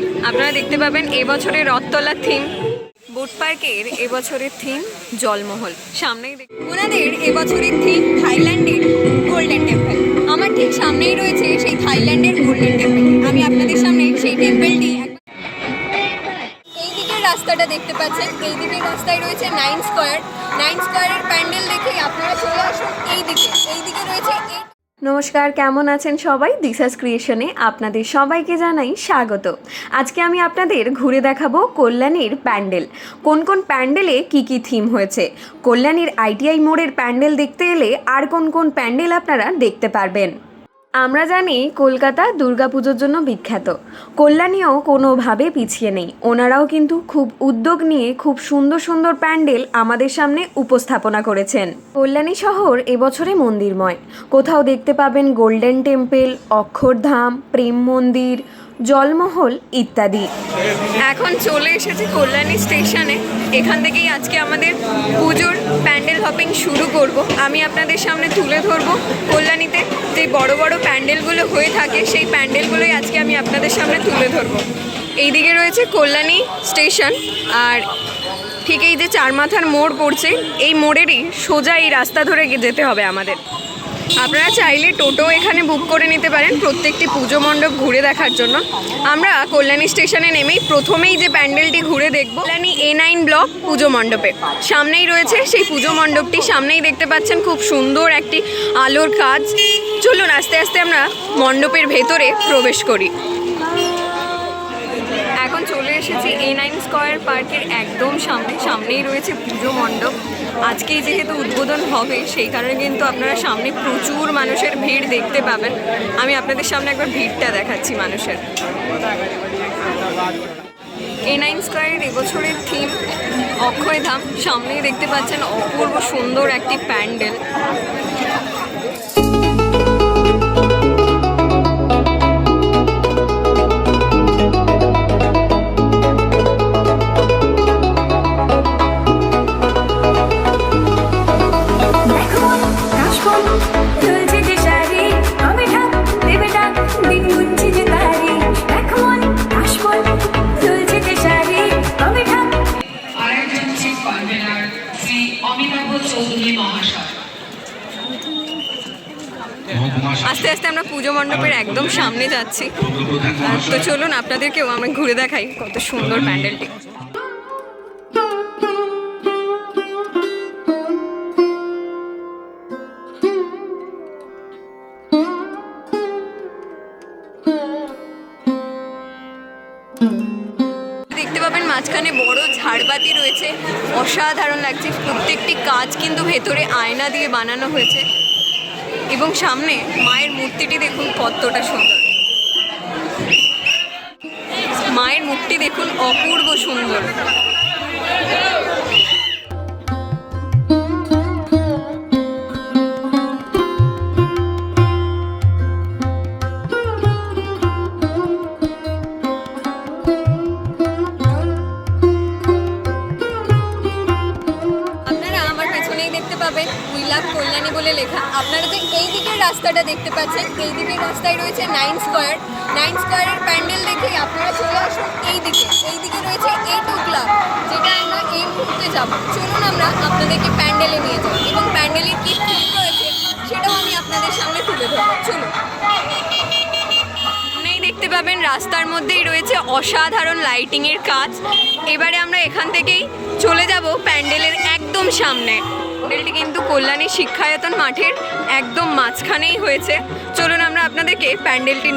মন্দির আপনারা দেখতে পাবেন এবছরের রথতলার থিম বোট পার্কের এবছরের থিম জলমহল। সামনেই ওনাদের এবছরের থিম থাইল্যান্ডের গোল্ডেন টেম্পল। আমার ঠিক সামনেই রয়েছে সেই থাইল্যান্ডের গোল্ডেন টেম্পল। আমি আপনাদের সামনে সেই টেম্পলটি রাস্তাটা দেখতে পাচ্ছেন। এই দিকের রাস্তায় রয়েছে নাইন স্কোয়ার। নাইন স্কোয়ারের প্যান্ডেল দেখে আপনারা চলে আসুন এই দিকে। এই দিকে রয়েছে নমস্কার, কেমন আছেন সবাই? দিশাস ক্রিয়েশনে আপনাদের সবাইকে জানাই স্বাগত। আজকে আমি আপনাদের ঘুরে দেখাবো কল্যাণীর প্যান্ডেল। কোন কোন প্যান্ডেলে কি কি থিম হয়েছে? কল্যাণীর আইটিআই মোড়ের প্যান্ডেল দেখতে এলে আর কোন কোন প্যান্ডেল আপনারা দেখতে পারবেন? আমরা জানি কলকাতা দুর্গাপুজোর জন্য বিখ্যাত। কল্যাণীও কোনোভাবে পিছিয়ে নেই। ওনারাও কিন্তু খুব উদ্যোগ নিয়ে খুব সুন্দর সুন্দর প্যান্ডেল আমাদের সামনে উপস্থাপনা করেছেন। কল্যাণী শহর এবছরে মন্দিরময়। কোথাও দেখতে পাবেন গোল্ডেন টেম্পেল অক্ষরধাম, প্রেম মন্দির জলমহল ইত্যাদি। এখন চলে এসেছি কল্যাণী স্টেশনে। এখান থেকেই আজকে আমাদের পুজোর প্যান্ডেল হপিং শুরু করব। আমি আপনাদের সামনে তুলে ধরবো কল্যাণীতে যে বড় বড় প্যান্ডেলগুলো হয়ে থাকে, সেই প্যান্ডেলগুলোই আজকে আমি আপনাদের সামনে তুলে ধরবো। এইদিকে রয়েছে কল্যাণী স্টেশন, আর ঠিক এই যে চার মাথার মোড় পড়ছে, এই মোড়েরই সোজা এই রাস্তা ধরে যেতে হবে আমাদের। আপনারা চাইলে টোটো এখানে বুক করে নিতে পারেন প্রত্যেকটি পুজো মণ্ডপ ঘুরে দেখার জন্য। আমরা কল্যাণী স্টেশনে নেমেই প্রথমেই যে প্যান্ডেলটি ঘুরে দেখব, কল্যাণী এ নাইন ব্লক পুজো মণ্ডপে। সামনেই রয়েছে সেই পুজো মণ্ডপটি, সামনেই দেখতে পাচ্ছেন খুব সুন্দর একটি আলোর কাজ। চলুন আস্তে আস্তে আমরা মণ্ডপের ভেতরে প্রবেশ করি। এসেছি এ নাইন স্কোয়ার পার্কের একদম সামনে, সামনেই রয়েছে পুজো মণ্ডপ। আজকেই যেহেতু উদ্বোধন হবে, সেই কারণে কিন্তু আপনারা সামনে প্রচুর মানুষের ভিড় দেখতে পাবেন। আমি আপনাদের সামনে একবার ভিড়টা দেখাচ্ছি মানুষের। এ নাইন স্কোয়ারের এবছরের থিম অক্ষয়ধাম সামনেই দেখতে পাচ্ছেন অপূর্ব সুন্দর একটি প্যান্ডেল। আস্তে আমরা পুজো মণ্ডপের একদম সামনে যাচ্ছি। তো চলুন, আপনাদেরকেও আমি ঘুরে দেখাই কত সুন্দর প্যান্ডেলটি। মাঝখানে বড় ঝাড়বাতি রয়েছে। অসাধারণ লাগছে। প্রত্যেকটি কাজ কিন্তু ভেতরে আয়না দিয়ে বানানো হয়েছে। এবং সামনে মায়ের মূর্তিটি দেখুন কতটা সুন্দর। মায়ের মুখটি দেখুন অপূর্ব সুন্দর। রাস্তাটা দেখতে পাচ্ছেন। এই দিকের রাস্তায় রয়েছে নাইন স্কোয়ার নাইন স্কোয়ারের প্যান্ডেল দেখেই আপনারা চলে আসুন এই দিকে। এই দিকে রয়েছে এ টু ক্লাব যেটা আমরা এই মুহূর্তে যাব। চলুন আমরা আপনাদেরকে প্যান্ডেলে নিয়ে যাই। এবং প্যান্ডেলের কী থিম রয়েছে, সেটাও আমি আপনাদের সামনে তুলে ধরবো। চলুন। দেখতে পাবেন, রাস্তার মধ্যেই রয়েছে অসাধারণ লাইটিংয়ের কাজ। এবারে আমরা এখান থেকেই চলে যাব প্যান্ডেলের একদম সামনে। প্যান্ডেলটি কিন্তু কল্যাণী শিক্ষায়তন মাঠের একদম মাঝখানেই হয়েছে। চলুন আমরা আপনাদেরকে প্যান্ডেলটি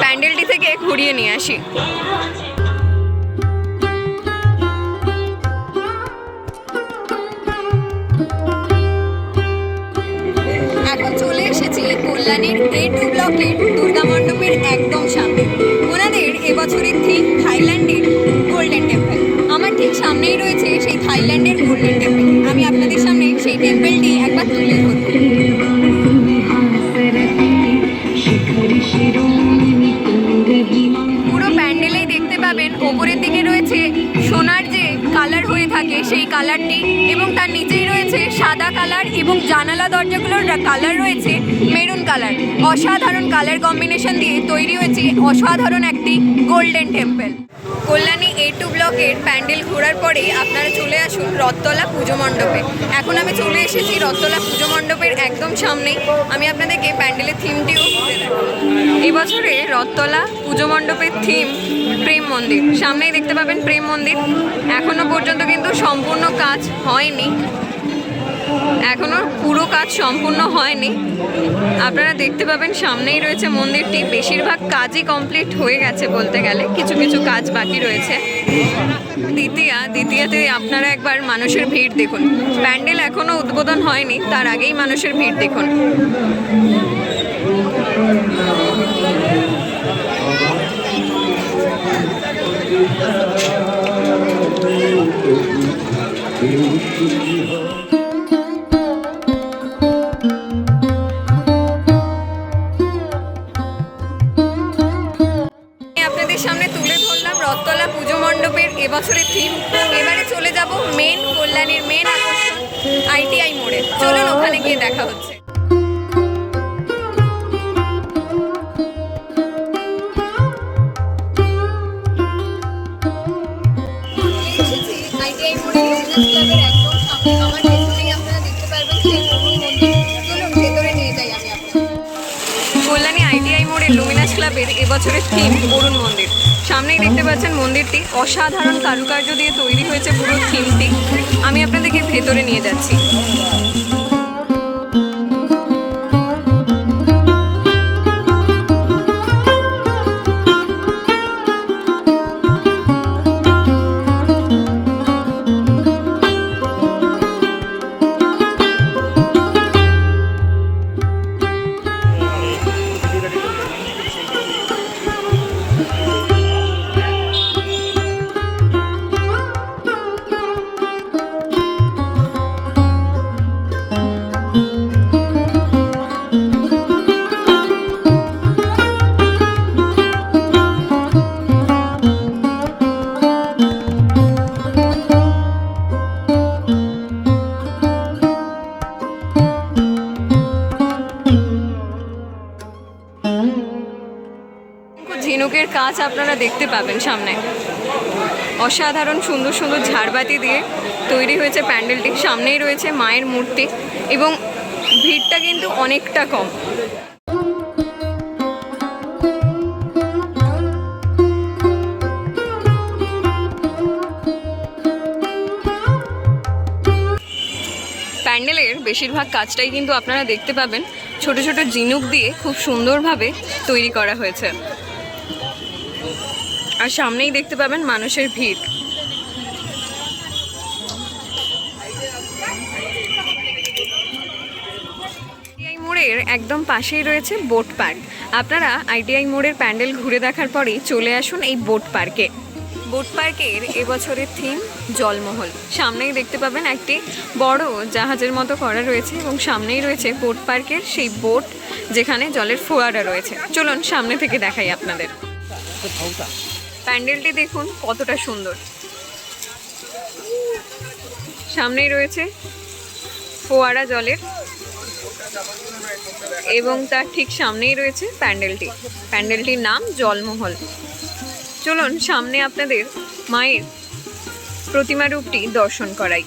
প্যান্ডেলটি থেকে ঘুরিয়ে নিয়ে আসি। এখন চলে এসেছি কল্যাণীর এ টু ব্লকের দুর্গা মণ্ডপের একদম সামনে। ওনাদের এবছরের থিম থাইল্যান্ডের গোল্ডেন টেম্পল আমার ঠিক সামনেই রয়েছে থাইল্যান্ডের গোল্ডেন টেম্পল আমি আপনাদের সামনে সেই টেম্পলটি একবার তুলে ধরব। পুরো প্যান্ডেলেই দেখতে পাবেন, ওপরের দিকে রয়েছে সোনার যে কালার হয়ে থাকে সেই কালারটি এবং তার সাদা কালার এবং জানালা দরজাগুলোর কালার রয়েছে মেরুন কালার অসাধারণ কালার কম্বিনেশন দিয়ে তৈরি হয়েছে অসাধারণ একটি golden temple Kalyani A two ব্লকের প্যান্ডেল ঘোরার পরে আপনারা চলে আসুন রথতলা পুজো মণ্ডপে। এখন আমি চলে এসেছি রথতলা পুজো মণ্ডপের একদম সামনেই আমি আপনাদেরকে প্যান্ডেলের থিমটিও এবছরে রথতলা পুজো মণ্ডপের থিম প্রেম মন্দির। সামনেই দেখতে পাবেন প্রেম মন্দির। এখনও পর্যন্ত কিন্তু সম্পূর্ণ কাজ হয়নি। এখনও পুরো কাজ সম্পূর্ণ হয়নি। আপনারা দেখতে পাবেন সামনেই রয়েছে মন্দিরটি। বেশিরভাগ কাজই কমপ্লিট হয়ে গেছে বলতে গেলে। কিছু কিছু কাজ বাকি রয়েছে। দ্বিতীয়া, দ্বিতীয়াতে আপনারা একবার মানুষের ভিড় দেখুন। প্যান্ডেল এখনও উদ্বোধন হয়নি, তার আগেই মানুষের ভিড় দেখুন। আমি এবছরের থিম এবারে চলে যাব মেন কল্যাণীর মেন আকর্ষণ আইটিআই মোড়ে। চলুন ওখানে গিয়ে দেখা হচ্ছে। মোড়ে কল্যাণী আইটিআই মোড়ের লুমিনাস ক্লাবের এবছরের থিম অরুণ মন্দির। সামনেই দেখতে পাচ্ছেন মন্দিরটি। অসাধারণ কারুকার্য দিয়ে তৈরি হয়েছে পুরো থিমটি। আমি আপনাদেরকে ভেতরে নিয়ে যাচ্ছি। আপনারা দেখতে পাবেন সামনে। অসাধারণ সুন্দর সুন্দর ঝাড়বাতি দিয়ে তৈরি হয়েছে প্যান্ডেলটি। সামনেই রয়েছে মায়ের মূর্তি এবং ভিড়টা কিন্তু অনেকটা কম। প্যান্ডেলের বেশিরভাগ কাজটাই কিন্তু আপনারা দেখতে পাবেন। ছোট ছোট জিনুক দিয়ে খুব সুন্দরভাবে তৈরি করা হয়েছে। আর সামনেই দেখতে পাবেন মানুষের ভিড়। মোড়ের একদম পাশেই রয়েছে বোট পার্ক। আপনারা আইটিআই মোড়ের প্যান্ডেল ঘুরে দেখার পরেই চলে আসুন এই বোট পার্কে। বোট পার্কের এবছরের থিম জলমহল। সামনেই দেখতে পাবেন একটি বড় জাহাজের মতো করা রয়েছে এবং সামনেই রয়েছে বোট পার্কের সেই বোট যেখানে জলের ফোয়ারা রয়েছে। চলুন সামনে থেকে দেখাই আপনাদের। প্যান্ডেলটি দেখুন, কতটা সুন্দর। সামনেই রয়েছে ফোয়ারা জলের এবং তার ঠিক সামনেই রয়েছে প্যান্ডেলটি। প্যান্ডেলটির নাম জলমহল। চলুন, সামনে আপনাদের মায়ের প্রতিমা রূপটি দর্শন করাই।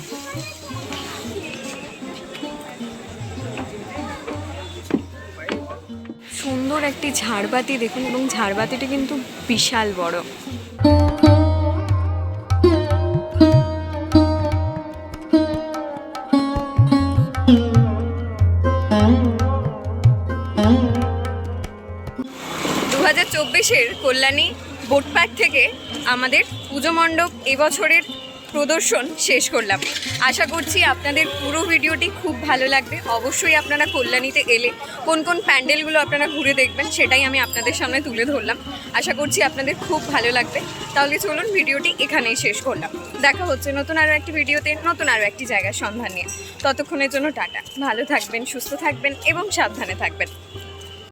একটি ঝাড়বাতি দেখুন এবং ঝাড়বাতিটি কিন্তু বিশাল বড়। দু হাজার চব্বিশের কল্যাণী বোট পার্ক থেকে আমাদের পুজো মণ্ডপ এবছরের প্রদর্শন শেষ করলাম। আশা করছি আপনাদের পুরো ভিডিওটি খুব ভালো লাগবে। অবশ্যই আপনারা কল্যাণীতে এলে কোন কোন প্যান্ডেলগুলো আপনারা ঘুরে দেখবেন সেটাই আমি আপনাদের সামনে তুলে ধরলাম। আশা করছি আপনাদের খুব ভালো লাগবে। তাহলে চলুন ভিডিওটি এখানেই শেষ করলাম। দেখা হচ্ছে নতুন আরও একটি ভিডিওতে, নতুন আরও একটি জায়গার সন্ধান নিয়ে। ততক্ষণের জন্য টাটা। ভালো থাকবেন, সুস্থ থাকবেন এবং সাবধানে থাকবেন।